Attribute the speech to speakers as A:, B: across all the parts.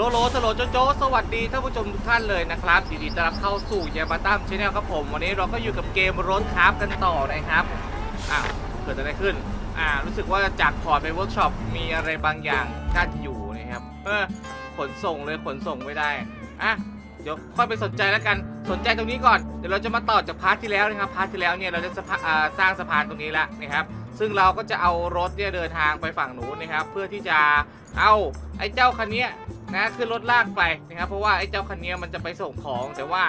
A: โลโลสโลโจโจสวัสดีท่านผู้ชมทุกท่านเลยนะครับยินดีต้อนรับเข้าสู่ยามาตั้มชาแนลครับผม วันนี้เราก็อยู่กับเกมรถคราฟกันต่อนะครับอะเกิดอะไรขึ้นอ่ารู้สึกว่าจากพอร์ตไปเวิร์กช็อปมีอะไรบางอย่างกั้นอยู่นะครับเออขนส่งเลยขนส่งไม่ได้อะเดี๋ยวค่อยไปสนใจแล้วกันสนใจตรงนี้ก่อนเดี๋ยวเราจะมาต่อจากพาร์ทที่แล้วนะครับพาร์ทที่แล้วเนี่ยเราจะสะสร้างสะพานตรงนี้แล้วนะครับ ซึ่งเราก็จะเอารถเนี่ยเดินทางไปฝั่งนู้นนะครับ เพื่อที่จะเอาไอ้เจ้าคันนี้ นะขึ้นรถลากไปนะครับเพราะว่าไอ้เจ้าคันนี้มันจะไปส่งของแต่ว่า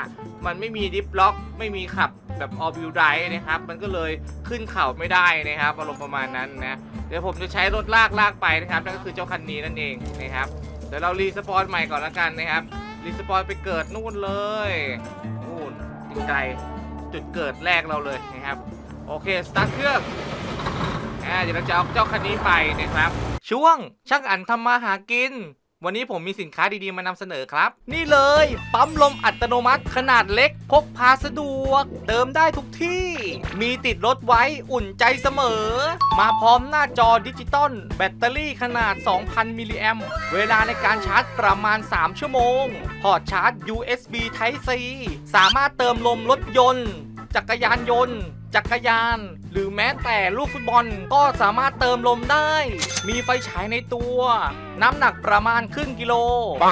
A: มันไม่มีดิฟล็อก ไม่มีขับแบบออบิวไดนะครับ มันก็เลยขึ้นเขาไม่ได้นะครับอารมณ์ประมาณนั้นนะเดี๋ยวผมจะใช้รถลากลากไปนะครับนั่นก็คือเจ้าคันนี้นั่นเองนะครับเดี๋ยวเรารีสปอนใหม่ก่อนละกันนะครับรีสปอนไปเกิดนู่นเลยนู่นไกลจุดเกิดแรกเราเลยนะครับ โอเคสตาร์ทเครื่องอ่าเดี๋ยวเราจะเอาเจ้าคันนี้ไปนะครับ ช่วงช่างอันทำมาหากิน วันนี้ผมมีสินค้าดีๆ มานำเสนอครับ นี่เลย ปั๊มลมอัตโนมัติขนาดเล็ก พกพาสะดวก เติมได้ทุกที่ มีติดรถไว้อุ่นใจเสมอ มาพร้อมหน้าจอดิจิตอลแบตเตอรี่ขนาด 2,000 มิลลิแอมเวลาในการชาร์จประมาณ 3 ชั่วโมง พอร์ตชาร์จ USB Type C สามารถเติมลมรถยนต์ จักรยานยนต์ จักรยาน หรือแม้แต่ลูกฟุตบอลก็สามารถเติมลมได้ มีไฟฉายในตัว น้ำหนักประมาณครึ่งกิโล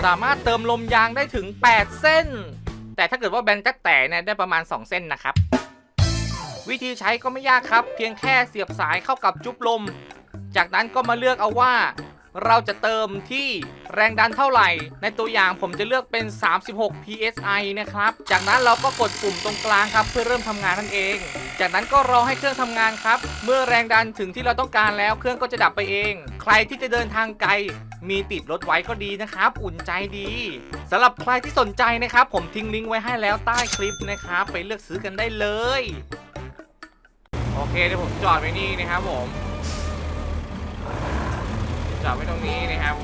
A: สามารถเติมลมยางได้ถึง 8 เส้น แต่ถ้าเกิดว่าแบนจักแต่เนี่ยได้ประมาณ 2 เส้นนะครับ วิธีใช้ก็ไม่ยากครับ เพียงแค่เสียบสายเข้ากับจุ๊บลม จากนั้นก็มาเลือกเอาว่า เราจะเติมที่แรงดันเท่าไหร่ ในตัวอย่างผมจะเลือกเป็น 36 psi นะครับ จากนั้นเราก็กดปุ่มตรงกลางครับ เพื่อเริ่มทำงานนั่นเอง จากนั้นก็รอให้เครื่องทำงานครับ เมื่อแรงดันถึงที่เราต้องการแล้วเครื่องก็จะดับไปเอง ใครที่จะเดินทางไกล มีติดรถไว้ก็ดีนะครับ อุ่นใจดีสำหรับใครที่สนใจนะครับ ผมทิ้งลิงก์ไว้ให้แล้วใต้คลิปนะครับไปเลือกซื้อกันได้เลย โอเคเดี๋ยวผมจอดไว้นี่นะครับผม จอดไว้ตรงนี้นะครับ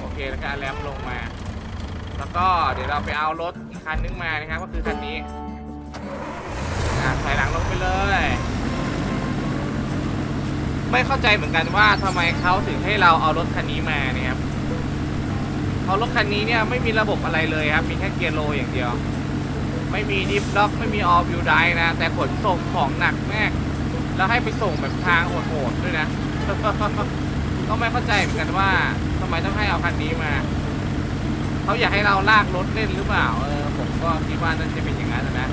A: โอเคแล้วก็แรมลงมา แล้วก็เดี๋ยวเราไปเอารถอีกคันนึงมานะครับ ก็คือคันนี้อะถอยหลังลงไปเลย ไม่เข้าใจเหมือนกันว่าทำไมเขาถึงให้เราเอารถคันนี้มาเนี่ยครับเพราะรถคันนี้เนี่ยไม่มีระบบอะไรเลยครับ มีแค่เกียร์โลอย่างเดียว ไม่มีดิฟล็อก ไม่มีออฟวิวไดนะ แต่ขนส่งของหนักแม่แล้วให้ไปส่งแบบทางโหดๆด้วยนะ ก็ไม่เข้าใจเหมือนกันว่าทำไมต้องให้เอาคันนี้มาเขาอยากให้เราลากรถเล่นหรือเปล่าเออผมก็คิดว่าน่าจะเป็นอย่างนั้นนะ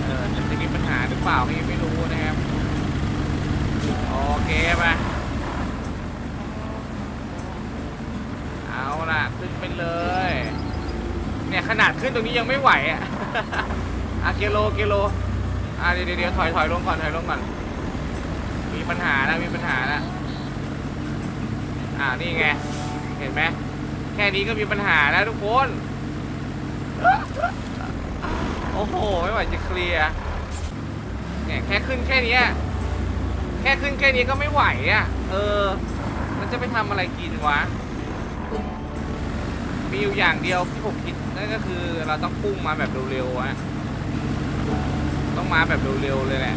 A: เออจะมีปัญหาหรือเปล่าก็ยังไม่รู้นะครับโอเคมาเอาล่ะขึ้นไปเลย เนี่ยขนาดขึ้นตรงนี้ยังไม่ไหวอะอะเกโลเกโลอะเดี๋ยวเดี๋ยวถอยถอยลงก่อนถอยลงก่อน ปัญหาแล้วมีปัญหาแล้วอ่านี่ไง เห็นไหมแค่นี้ก็มีปัญหาแล้วทุกคน โอ้โห ไม่ไหวจะเคลียร์เนี่ยแค่ขึ้นแค่นี้แค่ขึ้นแค่นี้ก็ไม่ไหวอะ เออ มันจะไปทำอะไรกินวะ มีอยู่อย่างเดียวที่ผมคิดนั่นก็คือเราต้องพุ่งมาแบบเร็วๆอะต้องมาแบบเร็วๆเลยแหละ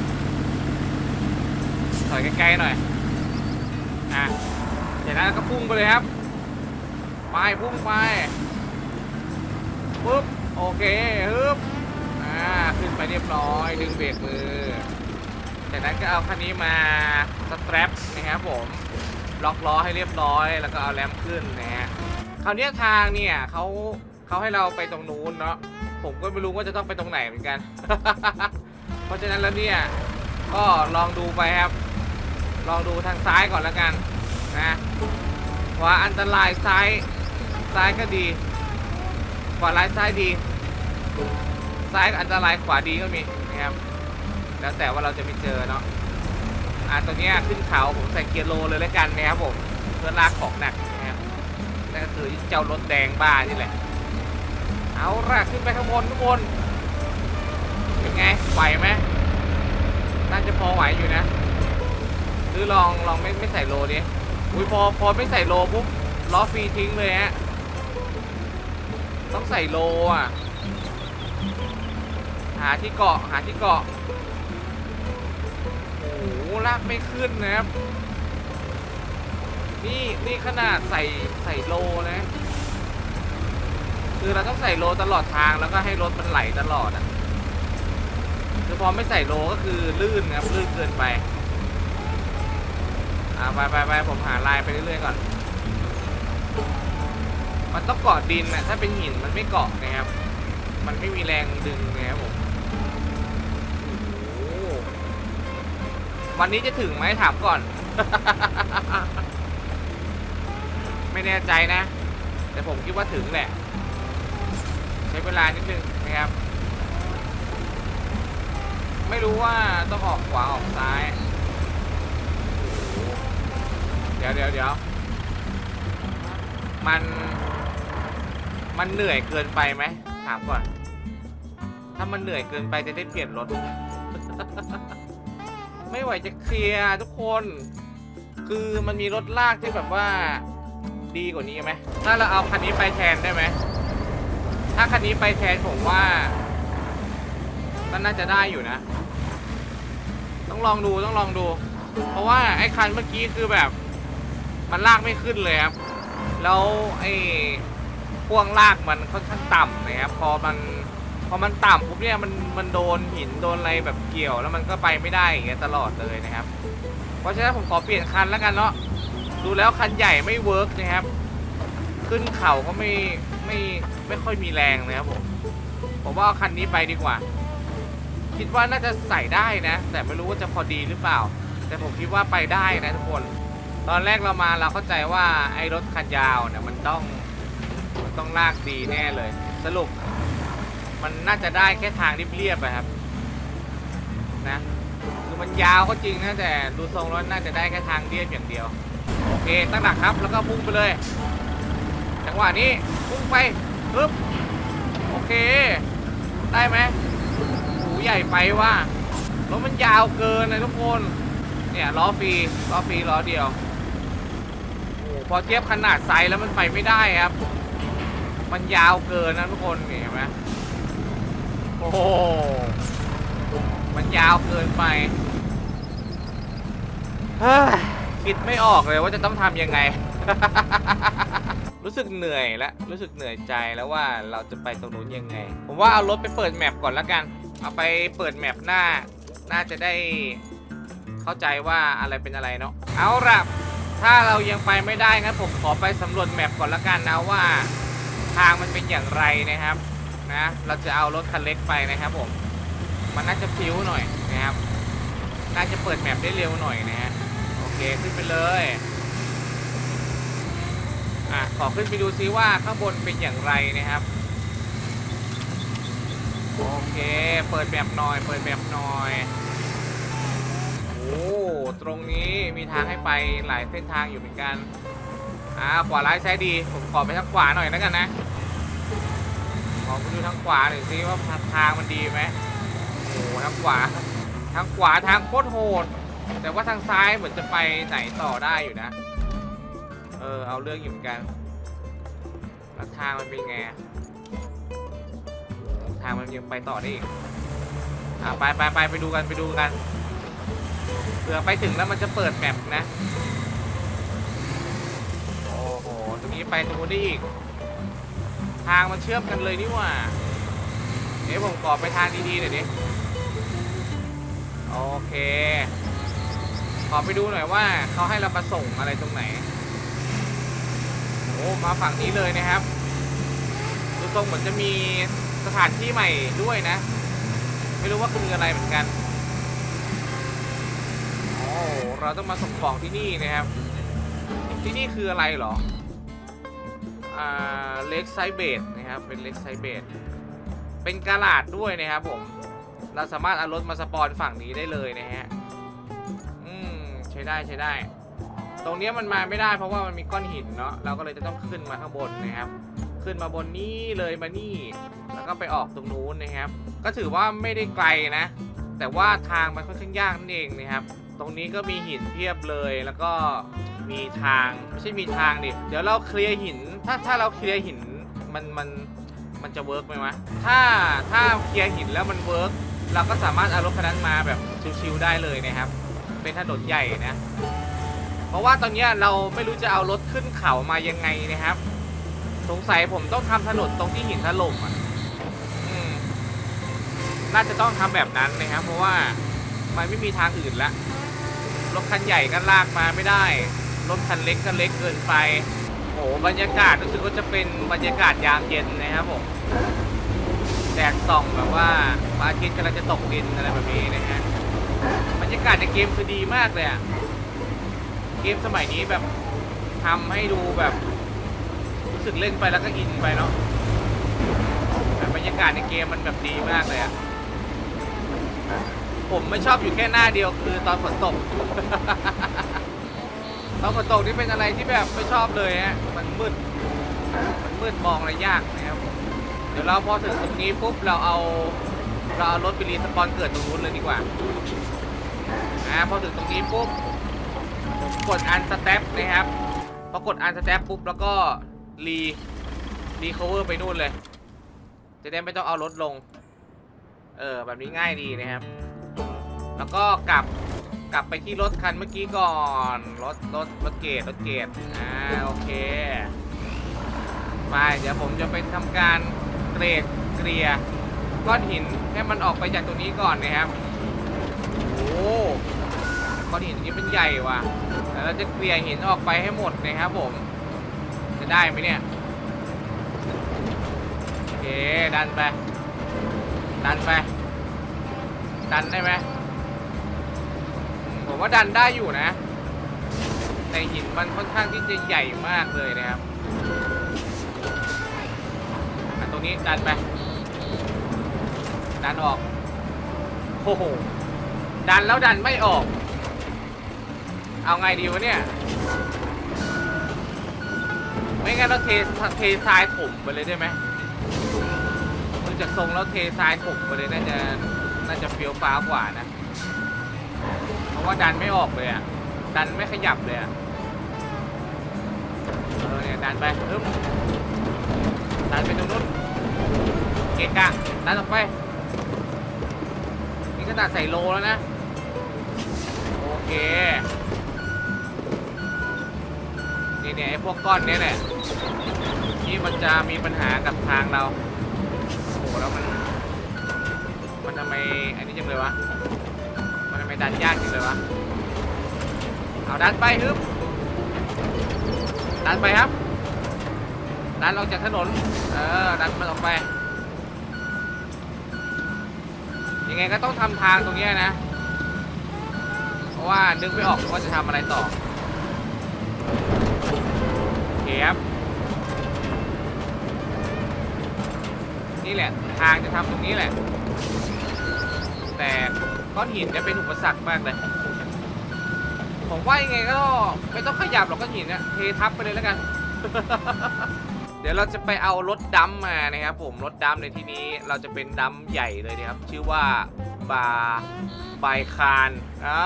A: ถอยใกล้ๆหน่อยอะจากนั้นก็พุ่งไปเลยครับ ไปพุ่งไปปุ๊บโอเคฮึบอ่าขึ้นไปเรียบร้อย ดึงเบรกมือจากนั้นก็เอาคันนี้มาสแตรปนะครับผมล็อกล้อให้เรียบร้อย แล้วก็เอาแรมขึ้นนะฮะคราวนี้ทางเนี่ยเขาเขาให้เราไปตรงนู้นเนาะผมก็ไม่รู้ว่าจะต้องไปตรงไหนเหมือนกัน เพราะฉะนั้นแล้วเนี่ยก็ลองดูไปครับ ลองดูทางซ้ายก่อนแล้วกันนะขวาอันตรายซ้ายซ้ายก็ดีขวาร้ายซ้ายดีซ้ายอันตรายขวาดีก็มีนะครับแล้วแต่ว่าเราจะไปเจอเนาะอ่าตรงเนี้ขึ้นเขาผมใส่เกียร์โลเลยแล้วกันนะครับผมเพื่อลากของหนักนะครับนั่นก็คือเจ้ารถแดงบ้านี่แหละเอาละขึ้นไปข้างบนข้างบนเป็นไงไหวไหมน่าจะพอไหวอยู่นะ หรือลองลองไม่ไม่ใส่โลดิอุ้ยพอพอไม่ใส่โลปุ๊บล้อฟรีทิ้งเลยฮะต้องใส่โลอะ หาที่เกาะหาที่เกาะโอ้โหลากไม่ขึ้นนะครับนี่นี่ขนาดใส่ใส่โลนะคือเราต้องใส่โลตลอดทางแล้วก็ให้รถมันไหลตลอดอะคือพอไม่ใส่โลก็คือลื่นครับลื่นเกินไป อ่าไปไปไปผมหาลายไปเรื่อยๆก่อน มันต้องเกาะดินนะถ้าเป็นหินมันไม่เกาะนะครับ มันไม่มีแรงดึงนะครับผมวันนี้จะถึงไหมถามก่อน ไม่แน่ใจนะ แต่ผมคิดว่าถึงแหละ ใช้เวลานิดนึงนะครับ ไม่รู้ว่าต้องออกขวาออกซ้าย เดี๋ยวเดี๋ยวเดี๋ยวมัน มันเหนื่อยเกินไปไหมถามก่อน ถ้ามันเหนื่อยเกินไปจะได้เปลี่ยนรถ ไม่ไหวจะเคลียร์ทุกคน คือมันมีรถลากที่แบบว่า ดีกว่านี้ไหมถ้าเราเอาคันนี้ไปแทนได้ไหม ถ้าคันนี้ไปแทนผมว่าก็น่าจะได้อยู่นะ ต้องลองดูต้องลองดู เพราะว่าไอ้คันเมื่อกี้คือแบบ มันลากไม่ขึ้นเลยครับ แล้วไอ้พ่วงลากมันค่อนข้างต่ำนะครับ พอมันพอมันต่ำปุ๊บเนี่ยมันมันโดนหินโดนอะไรแบบเกี่ยว แล้วมันก็ไปไม่ได้อย่างเงี้ยตลอดเลยนะครับ เพราะฉะนั้นผมขอเปลี่ยนคันแล้วกันเนาะ ดูแล้วคันใหญ่ไม่เวิร์กนะครับ ขึ้นเขาก็ไม่ไม่ไม่ค่อยมีแรงนะครับผม ผมว่าเอาคันนี้ไปดีกว่า คิดว่าน่าจะใส่ได้นะ แต่ไม่รู้ว่าจะพอดีหรือเปล่า แต่ผมคิดว่าไปได้นะทุกคน ตอนแรกเรามาเราเข้าใจว่าไอ้รถคันยาวเนี่ยมันต้องมันต้องลากดีแน่เลย สรุป มันน่าจะได้แค่ทางเรียบๆอะครับ นะคือมันยาวก็จริงนะแต่ดูทรงแล้วน่าจะได้แค่ทางเรียบอย่างเดียว โอเค ตั้งหลักครับ แล้วก็พุ่งไปเลย จังหวะนี้พุ่งไปปึ๊บโอเค ได้ไหมหูใหญ่ไปว่ารถมันยาวเกินเลยทุกคน เนี่ยล้อฟรีล้อฟรีล้อเดียว พอเทียบขนาดไซส์แล้วมันไปไม่ได้ครับ มันยาวเกินนะทุกคนเห็นไหมโอ้โหมันยาวเกินไปฮ้ยคิดไม่ออกเลยว่าจะต้องทำยังไง รู้สึกเหนื่อยแล้วรู้สึกเหนื่อยใจแล้วว่าเราจะไปตรงนู้นยังไง ผมว่าเอารถไปเปิดแมปก่อนแล้วกัน เอาไปเปิดแมปหน้า น่าจะได้เข้าใจว่าอะไรเป็นอะไรเนาะ เอาละ ถ้าเรายังไปไม่ได้งั้นผมขอไปสำรวจแมปก่อนละกันนะว่า ทางมันเป็นอย่างไรนะครับนะเราจะเอารถคันเล็กไปนะครับผมมันน่าจะพิ้วหน่อยนะครับ น่าจะเปิดแมปได้เร็วหน่อยนะฮะโอเคขึ้นไปเลยอะขอขึ้นไปดูซิว่าข้างบนเป็นอย่างไรนะครับโอเค เปิดแบบหน่อย เปิดแบบหน่อย ตรงนี้มีทางให้ไปหลายเส้นทางอยู่เหมือนกัน อ่า ขวาร้ายซ้ายดี ผมขอไปทางขวาหน่อยแล้วกันนะ ขอไปดูทางขวาหน่อยสิว่าทางมันดีไหมโอ้ทางขวา ทางขวาทางโคตรโหด แต่ว่าทางซ้ายเหมือนจะไปไหนต่อได้อยู่นะ เออ เอาเรื่องอยู่เหมือนกันแล้วทางมันเป็นไงทางมันยังไปต่อได้อีกอ่าไปไปไปไปดูกันไปดูกัน ผื่อไปถึงแล้วมันจะเปิดแมปนะ โอ้โห ตรงนี้ไปตรงนู้นได้อีก ทางมันเชื่อมกันเลยนี่หว่าเดี๋ยวผมขอไปทางดีๆหน่อยดิ โอเค ขอไปดูหน่อยว่าเขาให้เรามาส่งอะไรตรงไหน โอ้ มาฝั่งนี้เลยนะครับ ดูตรงเหมือนจะมีสถานที่ใหม่ด้วยนะ ไม่รู้ว่าคืออะไรเหมือนกัน เราต้องมาส่งของที่นี่นะครับ ที่นี่คืออะไรเหรอ อ่า เล็กไซเบดนะครับ เป็นเล็กไซเบดเป็นกาลาดด้วยนะครับผม เราสามารถเอารถมาสปอนฝั่งนี้ได้เลยนะฮะ อืม ใช้ได้ใช้ได้ ตรงนี้มันมาไม่ได้เพราะว่ามันมีก้อนหินเนาะ เราก็เลยจะต้องขึ้นมาข้างบนนะครับ ขึ้นมาบนนี้เลยมานี่ แล้วก็ไปออกตรงนู้นนะครับ ก็ถือว่าไม่ได้ไกลนะแต่ว่าทางมันค่อนข้างยากนั่นเองนะครับ ตรงนี้ก็มีหินเพียบเลยแล้วก็มีทางไม่ใช่มีทางดิเดี๋ยวเราเคลียร์หิน ถ้าถ้าเราเคลียร์หินมันมันมันจะเวิร์กไหมวะถ้าถ้าเคลียร์หินแล้วมันเวิร์กเราก็สามารถเอารถคันนั้นมาแบบชิวๆได้เลยนะครับ เป็นถนนใหญ่นะ เพราะว่าตอนนี้เราไม่รู้จะเอารถขึ้นเขามายังไงนะครับ สงสัยผมต้องทำถนนตรงที่หินถล่มอะน่าจะต้องทำแบบนั้นนะครับ เพราะว่ามันไม่มีทางอื่นละ รถคันใหญ่ก็ลากมาไม่ได้ รถคันเล็กก็เล็กเกินไปโอ้โหบรรยากาศรู้สึกว่าจะเป็นบรรยากาศยามเย็นนะครับผมแดดส่องแบบว่าพระอาทิตย์กำลังจะตกดินอะไรแบบนี้นะฮะบรรยากาศในเกมคือดีมากเลยอะเกมสมัยนี้แบบทำให้ดูแบบ รู้สึกเล่นไปแล้วก็อินไปเนาะแบบบรรยากาศในเกมมันแบบดีมากเลยอะ ผมไม่ชอบอยู่แค่หน้าเดียวคือตอนฝนตก ตอนฝนตกนี่เป็นอะไรที่แบบไม่ชอบเลยฮะมันมืดมันมืดมองอะไรยากนะครับเดี๋ยวเราพอถึงตรงนี้ปุ๊บเราเอาเราเอารถไปรีสปอนเกิดตรงนู้นเลยดีกว่าอ่าพอถึงตรงนี้ปุ๊บกดอันสเต็ปนะครับพอกดอันสเต็ปปุ๊บแล้วก็รีรีคเวอร์ไปนู่นเลย จะได้ไม่ต้องเอารถลง เออ แบบนี้ง่ายดีนะครับ แล้วก็กลับกลับไปที่รถคันเมื่อกี้ก่อน รถรถรถเกตรถเกตอ่าโอเค ไป เดี๋ยวผมจะไปทำการเกรดเกลี่ยก้อนหินให้มันออกไปจากตรงนี้ก่อนนะครับ โอ้ก้อนหินนี้เป็นใหญ่ว่ะแล้วเราจะเกลี่ยหินออกไปให้หมดนะครับผม จะได้ไหมเนี่ย โอเค ดันไป ดันไป ดันได้ไหม ว่าดันได้อยู่นะ แต่หินมันค่อนข้างที่จะใหญ่มากเลยนะครับอะตรงนี้ดันไปดันออกโอ้โหดันแล้วดันไม่ออก เอาไงดีวะเนี่ย ไม่งั้นเราเทเททรายถมไปเลยได้ไหมดูจากทรงแล้วเททรายถมไปเลยน่าจะน่าจะเฟี้ยวฟ้ากว่านะ ว่าดันไม่ออกเลยอะ ดันไม่ขยับเลยอะ เออเนี่ยดันไปอึ๊บดันไปตรงนู้นเกะกะดันออกไป นี่ขนาดใส่โลแล้วนะ โอเค นี่เนี่ยไอ้พวกก้อนเนี้ยแหละที่มันจะมีปัญหากับทางเรา โอ้โหแล้วมัน มันทำไมอันนี้จังเลยวะ ดันยากจังเลยวะ เอาดันไปฮึบดันไปครับ ดันออกจากถนน เออ ดันมันออกไป ยังไงก็ต้องทำทางตรงนี้นะ เพราะว่านึกไม่ออกว่าจะทำอะไรต่อโอเคครับ นี่แหละ ทางจะทำตรงนี้แหละ ก้อนหินจะเป็นอุปสรรคมากเลย ผมว่ายังไงก็ไม่ต้องขยับหรอกก้อนหินเนะเททับไปเลยแล้วกัน เดี๋ยวเราจะไปเอารถดัมมานะครับผมรถดัมในที่นี้เราจะเป็นดัมใหญ่เลยนะครับ ชื่อว่าบาบายคารอ่า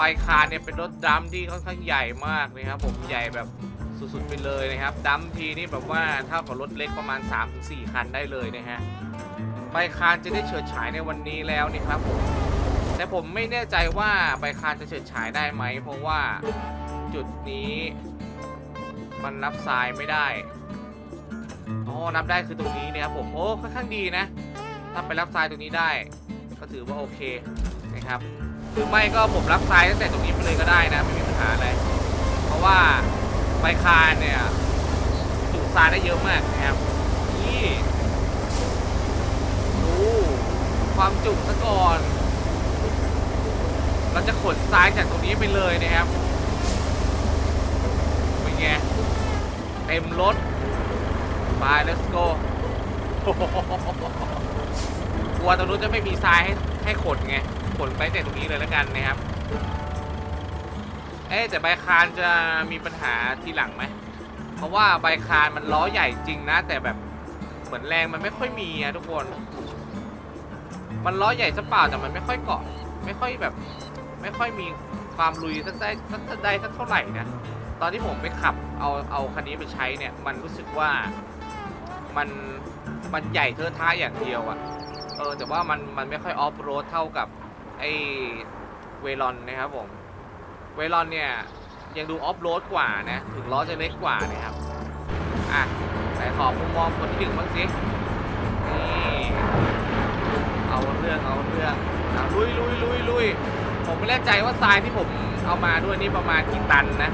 A: บายคารเนี่ยเป็นรถดัมที่ค่อนข้างใหญ่มากนะครับผมใหญ่แบบสุดๆไปเลยนะครับดัมทีนี่แบบว่าเท่ากับรถเล็กประมาณ 3-4คันได้เลยนะฮะบายคารจะได้เฉิดฉายในวันนี้แล้วนี่ครับผม แต่ผมไม่แน่ใจว่าใบคารจะเฉิดฉายได้ไหม เพราะว่าจุดนี้มันรับทรายไม่ได้อ๋อนับได้คือตรงนี้เนี่ยครับผม โอ้ ค่อนข้างดีนะ ถ้าไปรับทรายตรงนี้ได้ ก็ถือว่าโอเคนะครับ หรือไม่ก็ผมรับทรายตั้งแต่ตรงนี้ไปเลยก็ได้นะ ไม่มีปัญหาอะไร เพราะว่าใบคานเนี่ยจุทรายได้เยอะมากนะครับ นี่ดูความจุซะก่อน เราจะขนทรายจากตรงนี้ไปเลยนะครับเป็นไงเต็มรถไป let's go กลัวตรงนู้นจะไม่มีทรายให้ให้ขนไงขนไปแต่ตรงนี้เลยแล้วกันนะครับ เอ๊แต่ใบคานจะมีปัญหาทีหลังไหม เพราะว่าใบคานมันล้อใหญ่จริงนะ แต่แบบเหมือนแรงมันไม่ค่อยมีอะทุกคน มันล้อใหญ่ซะเปล่าแต่มันไม่ค่อยเกาะ ไม่ค่อยแบบ ไม่ค่อยมีความลุยสักได้สักได้สักเท่าไหร่นะตอนที่ผมไปขับเอาเอาคันนี้ไปใช้เนี่ย มันรู้สึกว่ามันมันใหญ่เทอะท้าอย่างเดียวอะเออแต่ว่ามันมันไม่ค่อยออฟโรดเท่ากับไอเวลอนนะครับผมเวลอนเนี่ยยังดูออฟโรดกว่านะถึงล้อจะเล็กกว่านะครับอะไหนขอมุมมองคนที่หนึ่งบ้างสินี่เอาเรื่องเอาเรื่องอะลุยลุยลุยลุย ผมไม่แน่ใจว่าทรายที่ผมเอามาด้วยนี่ประมาณกี่ตันนะ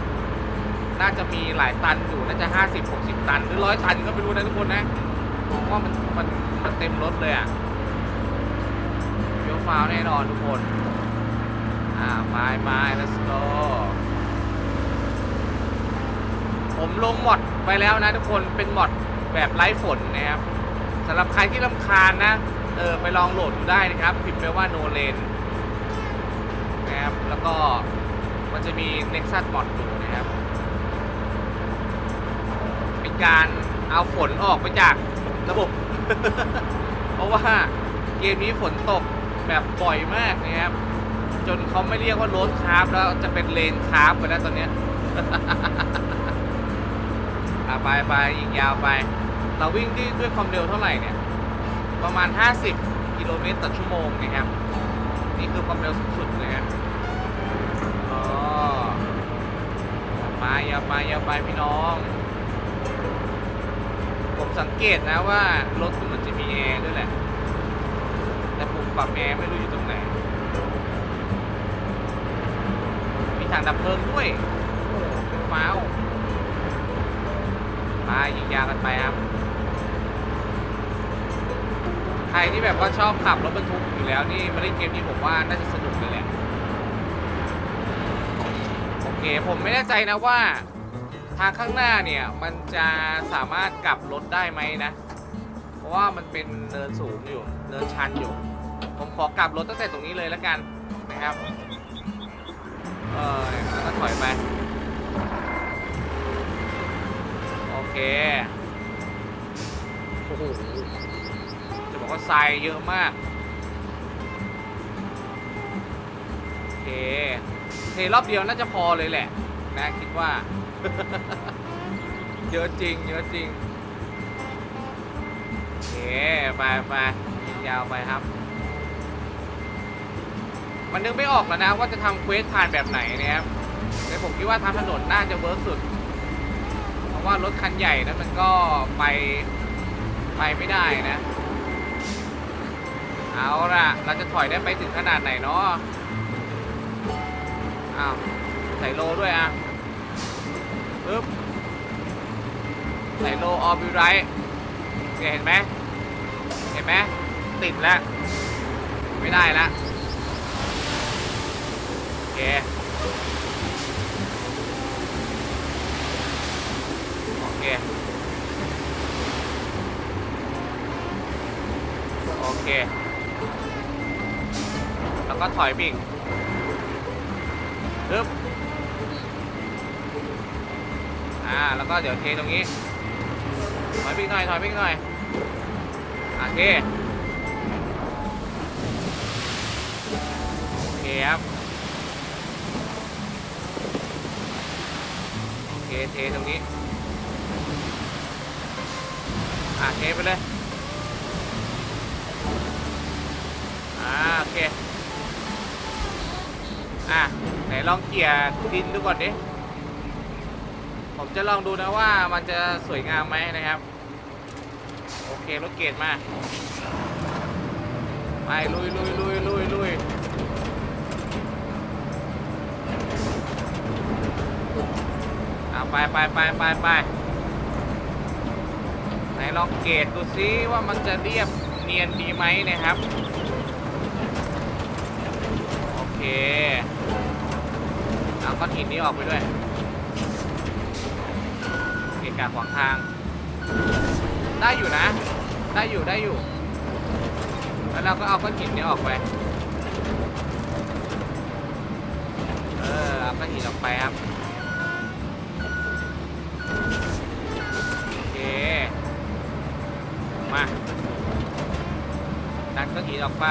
A: น่าจะมีหลายตันอยู่ น่าจะ50 60ตัน หรือร้อยตันก็ไม่รู้นะทุกคนนะผมว่ามันมันมันเต็มรถเลยอะ่ะเฟี้ยวฟ้าวแน่นอนทุกคน อ่าไปไป let's go ผมลงหมดไปแล้วนะทุกคนเป็นหมดแบบไร้ฝนนะครับสำหรับใครที่ลำคาญนะ เออไปลองโหลดดูได้นะครับพิมพ์ไปว่า no lane น แล้วก็มันจะมี Nexus mod อยู่นะครับ เป็นการเอาฝนออกไปจากระบบ เพราะว่าเกมนี้ฝนตกแบบบ่อยมากนะครับ จนเขาไม่เรียกว่าโรดคราฟแล้วจะเป็นเลนคราฟไปแล้วตอนเนี้ยอะไปไปยิงยาวไป เราวิ่งที่ด้วยความเร็วเท่าไหร่เนี่ย ประมาณ 50 กิโลเมตรต่อชั่วโมงนะครับ นี่คือความเร็วสูงสุด มายาไปอย่าไปพี่น้อง ผมสังเกตนะว่ารถมันจะมีแอร์ด้วยแหละ แต่ปุ่มปรับแอร์ไม่รู้อยู่ตรงไหน มีถังดับเพลิงด้วยโอ้โหเฟ้าวไปยิงยากันไปครับใครที่แบบว่าชอบขับรถบรรทุกอยู่แล้วนี่มาเล่นเกมนี้ผมว่าน่าจะส เคผมไม่แน่ใจนะว่า ทางข้างหน้าเนี่ย มันจะสามารถกลับรถได้ไหมนะ เพราะว่ามันเป็นเนินสูงอยู่เนินชันอยู่ ผมขอกลับรถตั้งแต่ตรงนี้เลยแล้วกันนะครับ เออแล้วก็ถอยไปโอเคโอ้โหจะบอกว่าทรายเยอะมากโอเค เทรอบเดียวน่าจะพอเลยแหละ นะคิดว่า เยอะจริง เยอะจริงโอเคไปไปยิงยาวไปครับ มันนึกไม่ออกแล้วนะว่าจะทำเควสผ่านแบบไหนนะครับแต่ผมคิดว่าทางถนนน่าจะเวิร์กสุด เพราะว่ารถคันใหญ่นั้นมันก็ไปไปไม่ได้นะ เอาล่ะ เราจะถอยได้ไปถึงขนาดไหนเนาะ อ้าวใส่โลด้วยอะปึ๊บใส่โลออบิไรท์เห็นไหมเห็นไหมติดแล้ว ไม่ได้แล้วโอเคโอเคโอเค แล้วก็ถอยไปอีก ปึ๊บอ่า แล้วก็เดี๋ยวเทตรงนี้ ถอยไปอีกหน่อย ถอยไปอีกหน่อยโอเคโอเคครับ โอเค เทตรงนี้ อ่าเทไปเลย อ่า โอเค อะ ไหนลองเกี่ยดินดูก่อนดิ ผมจะลองดูนะว่ามันจะสวยงามไหมนะครับ โอเครถเกตมา ไปลุยลุยลุยลุยลุยเอาไปไปไปไปไปไหนลองเกตดูซิว่ามันจะเรียบเนียนดีไหมนะครับ โอเค ก้อนหินนี้ออกไปด้วยเกะกะขวางทาง ได้อยู่นะ ได้อยู่ได้อยู่ แล้วเราก็เอาก้อนหินนี้ออกไป เออเอาก้อนหินออกไปครับโอเค มาดันก้อนหินออกไป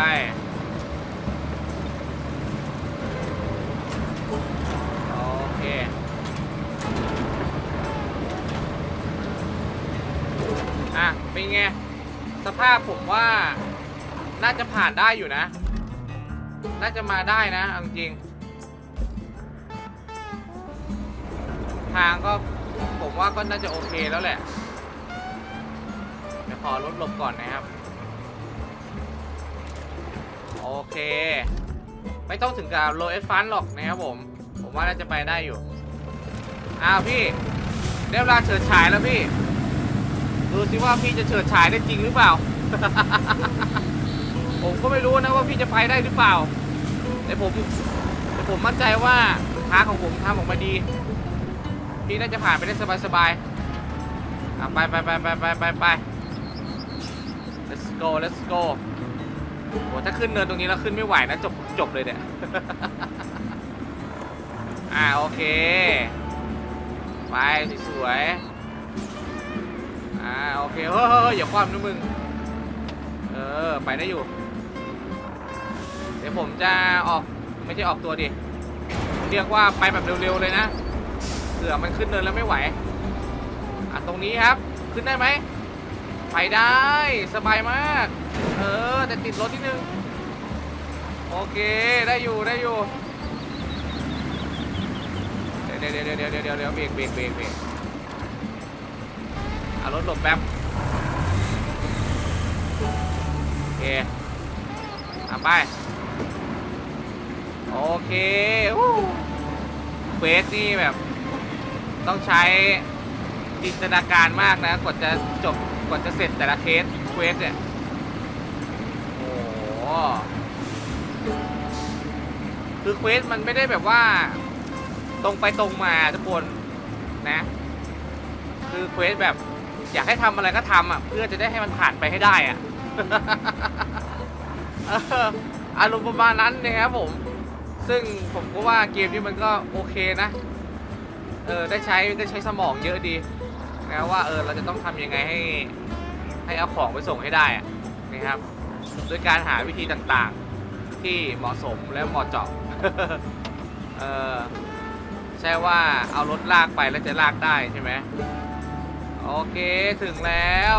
A: เป็นไง สภาพผมว่า น่าจะผ่านได้อยู่นะ น่าจะมาได้นะเอาจริง ทางก็ผมว่าก็น่าจะโอเคแล้วแหละ เดี๋ยวขอรถหลบก่อนนะครับ โอเค ไม่ต้องถึงกับโลเอสฟันหรอกนะครับผม ผมว่าน่าจะไปได้อยู่ อ้าวพี่ ได้เวลาเฉิดฉายแล้วพี่ ดูสิว่าพี่จะเฉิดฉายได้จริงหรือเปล่า ผมก็ไม่รู้นะว่าพี่จะไปได้หรือเปล่า แต่ผมแต่ผมมั่นใจว่าทาของผมทำออกมาดี พี่น่าจะผ่านไปได้สบายๆไปไปไปไปไปไปไป let's go let's go โหถ้าขึ้นเนินตรงนี้แล้วขึ้นไม่ไหวนะจบจบเลยเนี่ย อ่าโอเค ไปสวยๆ อ่าโอเคเฮ้ยเฮ้ยเฮ้ยอย่าคว่ำนะมึง เออไปได้อยู่ เดี๋ยวผมจะออกไม่ใช่ออกตัวดิ เรียกว่าไปแบบเร็วๆเลยนะเผื่อมันขึ้นเนินแล้วไม่ไหว อะตรงนี้ครับขึ้นได้ไหมไปได้สบายมาก เออ แต่ติดรถนิดนึง โอเคได้อยู่ได้อยู่ เดี๋ยวเดี๋ยวเดี๋ยวเดี๋ยวเดี๋ยวเดี๋ยวเดี๋ยวเบรกเบรกเบรกเบรก เอารถหลบแป๊บ โอเคอ่ไป โอเควู้เควสนี่แบบ ต้องใช้จินตนาการมากนะ กว่าจะจบ กว่าจะเสร็จแต่ละเคสเควสเนี่ย โอ้โหคือเควสมันไม่ได้แบบว่าตรงไปตรงมาทุกคนนะ คือเควสแบบ อยากให้ทำอะไรก็ทำอะ เพื่อจะได้ให้มันผ่านไปให้ได้อะ เอออารมณ์ประมาณนั้นนะครับผม ซึ่งผมก็ว่าเกมนี้มันก็โอเคนะ เออได้ใช้ได้ใช้สมองเยอะดีนะว่าเออเราจะต้องทำยังไงให้ให้เอาของไปส่งให้ได้อะนะครับด้วยการหาวิธีต่างๆ ที่เหมาะสมและเหมาะเจาะ เออใช่ว่าเอารถลากไปแล้วจะลากได้ใช่ไหม โอเคถึงแล้ว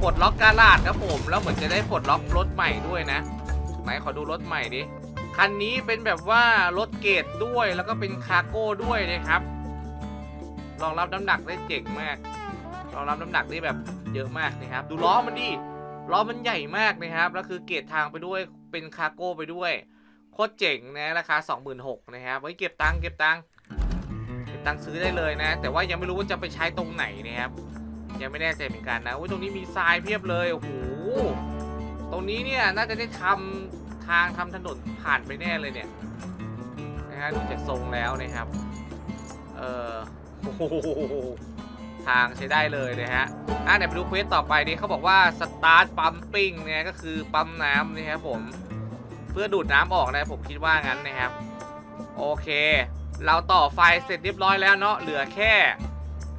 A: ปลดล็อกการลาดครับผมแล้วเหมือนจะได้ปลดล็อกรถใหม่ด้วยนะ ไหนขอดูรถใหม่ดิคันนี้เป็นแบบว่ารถเกรดด้วยแล้วก็เป็นคาร์โก้ด้วยนะครับรองรับน้ำหนักได้เจ๋งมากรองรับน้ำหนักได้แบบเยอะมากนะครับ ดูล้อมันดิล้อมันใหญ่มากนะครับแล้วคือเกรดทางไปด้วยเป็นคาร์โก้ไปด้วยโคตรเจ๋งนะราคา 26,000นะครับไว้เก็บตังค์เก็บตังค์ ตังค์ซื้อได้เลยนะ แต่ว่ายังไม่รู้ว่าจะไปใช้ตรงไหนนะครับยังไม่แน่ใจเหมือนกันนะว่าตรงนี้มีทรายเพียบเลยโอ้โหตรงนี้เนี่ยน่าจะได้ทำทางทำถนนผ่านไปแน่เลยเนี่ยนะฮะดูจากทรงแล้วนะครับเออโอ้โหทางใช้ได้เลยนะฮะอะเดี๋ยวไปดูเควสต่อไปดิเขาบอกว่าสตาร์ทปั๊มปิ้งเนี่ยก็คือปั๊มน้ำนะครับผมเพื่อดูดน้ำออกนะผมคิดว่างั้นนะครับ โอเค เราต่อไฟเสร็จเรียบร้อยแล้วเนาะเหลือแค่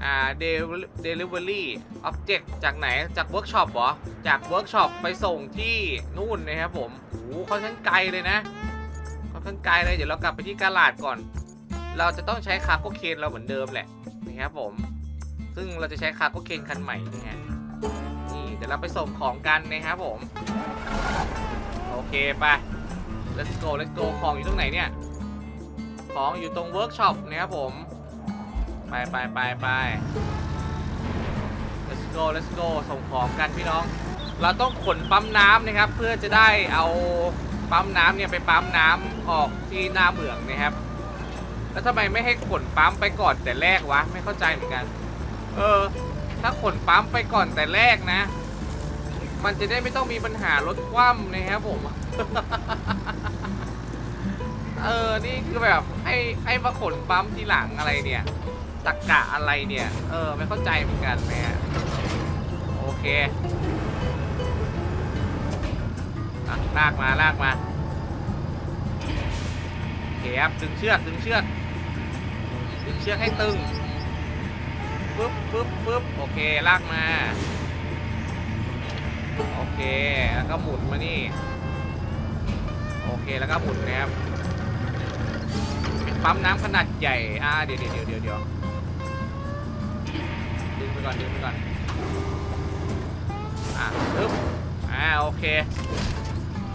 A: อ่า delivery object จากไหนจากเวิร์กช็อปเหรอ จากเวิร์กช็อปไปส่งที่นู่นนะครับผมโอ้โหค่อนข้างไกลเลยนะค่อนข้างไกลเลยเดี๋ยวเรากลับไปที่กาลาดก่อน เราจะต้องใช้คาร์โกเคนเราเหมือนเดิมแหละนะครับผม ซึ่งเราจะใช้คาร์โกเคนคันใหม่นะฮะนี่เดี๋ยวเราไปส่งของกันนะครับผม โอเคไป let's go let's go ของอยู่ตรงไหนเนี่ย ของอยู่ตรงเวิร์กช็อปนะครับผม ไปไปไปไป let's go let's go ส่งของกันพี่น้อง เราต้องขนปั๊มน้ำนะครับ เพื่อจะได้เอาปั๊มน้ำเนี่ยไปปั๊มน้ำออกที่หน้าเหมืองนะครับ แล้วทำไมไม่ให้ขนปั๊มไปก่อนแต่แรกวะ ไม่เข้าใจเหมือนกัน เออ ถ้าขนปั๊มไปก่อนแต่แรกนะ มันจะได้ไม่ต้องมีปัญหารถคว่ำนะครับผม เออ นี่คือแบบให้ให้มาขนปั๊มทีหลังอะไรเนี่ยตักกะอะไรเนี่ย เออ ไม่เข้าใจเหมือนกันนะฮะโอเคอะลากมาลากมาโอเคครับดึงเชือกดึงเชือกดึงเชือกให้ตึงปึ๊บปึ๊บปึ๊บโอเคลากมา โอเค แล้วก็หมุนมานี่ โอเคแล้วก็หมุนนะครับ ปั๊มน้ำขนาดใหญ่ อ่า เดี๋ยวเดี๋ยวเดี๋ยวเดี๋ยวดึงไปก่อนดึงไปก่อน อ่าปึ๊บอ่า โอเค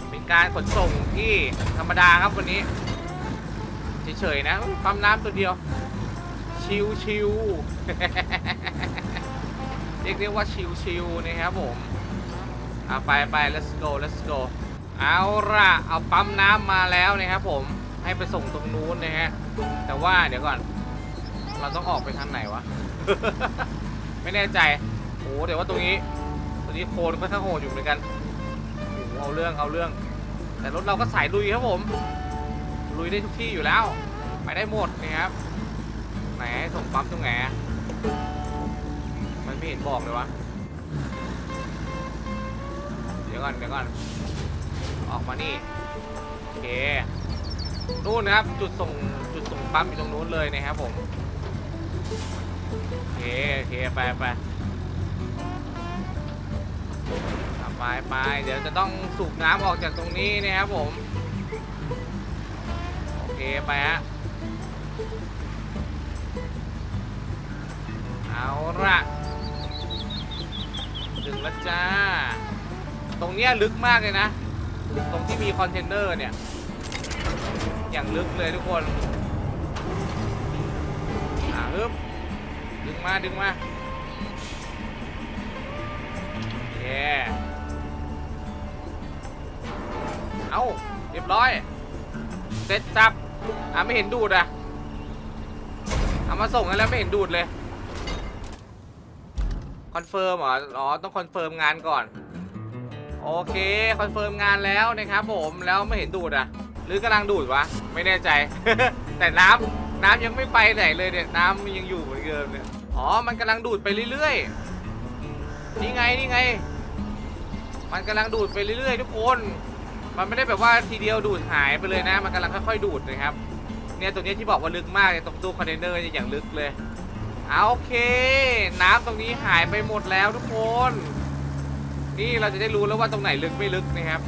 A: เป็นการขนส่งที่ธรรมดาครับวันนี้ เฉยๆนะ ปั๊มน้ำตัวเดียว ชิวชิวเรียกได้ว่าชิวชิวนะครับผมเอาไปไป let's go let's go เอาละเอาปั๊มน้ำมาแล้วนะครับผม ให้ไปส่งตรงนู้นนะฮะ แต่ว่าเดี๋ยวก่อน เราต้องออกไปทางไหนวะ ไม่แน่ใจโอ้เดี๋ยวว่าตรงนี้ตรงนี้โคลนก็ทั้างโหดอยู่เหมือนกันโอ้เอาเรื่องเอาเรื่อง แต่รถเราก็สายลุยครับผม ลุยได้ทุกที่อยู่แล้ว ไปได้หมดนะครับไหนให้ส่งปั๊มตรงไหนมันไม่เห็นบอกเลยวะ เดี๋ยวก่อนเดี๋ยวก่อน ออกมานี่ โอเค นู่นนะครับ จุดส่งจุดส่งปั๊มอยู่ตรงนู้นเลยนะครับผมโอเคโอเคไปไปไปไปเดี๋ยวจะต้องสูบน้ำออกจากตรงนี้นะครับผมโอเคไปฮะเอาละถึงแล้วจ้า ตรงเนี้ยลึกมากเลยนะ ตรงที่มีคอนเทนเนอร์เนี่ย อย่างลึกเลยทุกคนอ่าฮึบดึงมาดึงมาโอเคเอาเรียบร้อย เสร็จจับอะไม่เห็นดูดอะเอามาส่งกันแล้วไม่เห็นดูดเลย คอนเฟิร์มเหรอ อ๋อ ต้องคอนเฟิร์มงานก่อน โอเค คอนเฟิร์มงานแล้วนะครับผม แล้วไม่เห็นดูดอะ หรือกำลังดูดวะ ไม่แน่ใจ แต่น้ำน้ำยังไม่ไปไหนเลยเนี่ย น้ำมันยังอยู่เหมือนเดิมเนี่ย อ๋อ มันกำลังดูดไปเรื่อยๆ นี่ไง นี่ไง มันกำลังดูดไปเรื่อยๆ ทุกคน มันไม่ได้แบบว่าทีเดียวดูดหายไปเลยนะ มันกำลังค่อยๆดูดนะครับ เนี่ยตรงนี้ที่บอกว่าลึกมากเนี่ยตรงตู้คอนเทนเนอร์เนี่ยอย่างลึกเลยเอาโอเค น้ำตรงนี้หายไปหมดแล้วทุกคน นี่เราจะได้รู้แล้วว่าตรงไหนลึกไม่ลึกนะครับ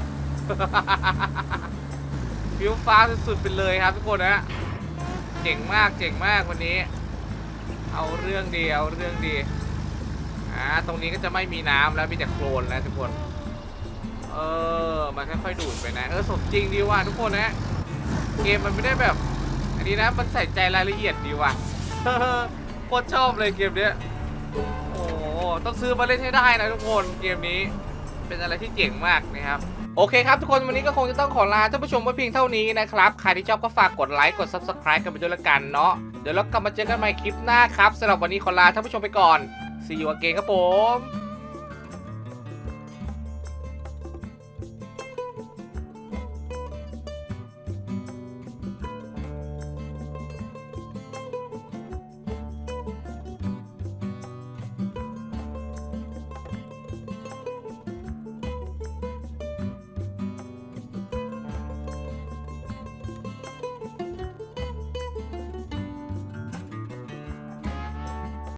A: ฟิวฟ้าสุดๆไปเลยครับทุกคนนะ เจ๋งมากเจ๋งมากวันนี้ เอาเรื่องดีเอาเรื่องดีอ่าตรงนี้ก็จะไม่มีน้ำแล้วมีแต่โคลนแล้วทุกคน เออมันค่อยๆดูดไปนะ เออสมจริงดีว่ะทุกคนนะ เกมมันไม่ได้แบบ อันนี้นะมันใส่ใจรายละเอียดดีว่ะโคตรชอบเลยเกมเนี้ยโอ้โหต้องซื้อมาเล่นให้ได้นะทุกคนเกมนี้ เป็นอะไรที่เจ๋งมากนะครับ โอเคครับทุกคนวันนี้ก็คงจะต้องขอลาท่านผู้ชมไว้เพียงเท่านี้นะครับ ใครที่ชอบก็ฝากกดไลค์กด subscribe กันไปด้วยละกันเนาะเดี๋ยวเรากลับมาเจอกันใหม่คลิปหน้าครับสำหรับวันนี้ขอลาท่านผู้ชมไปก่อน see you again ครับผม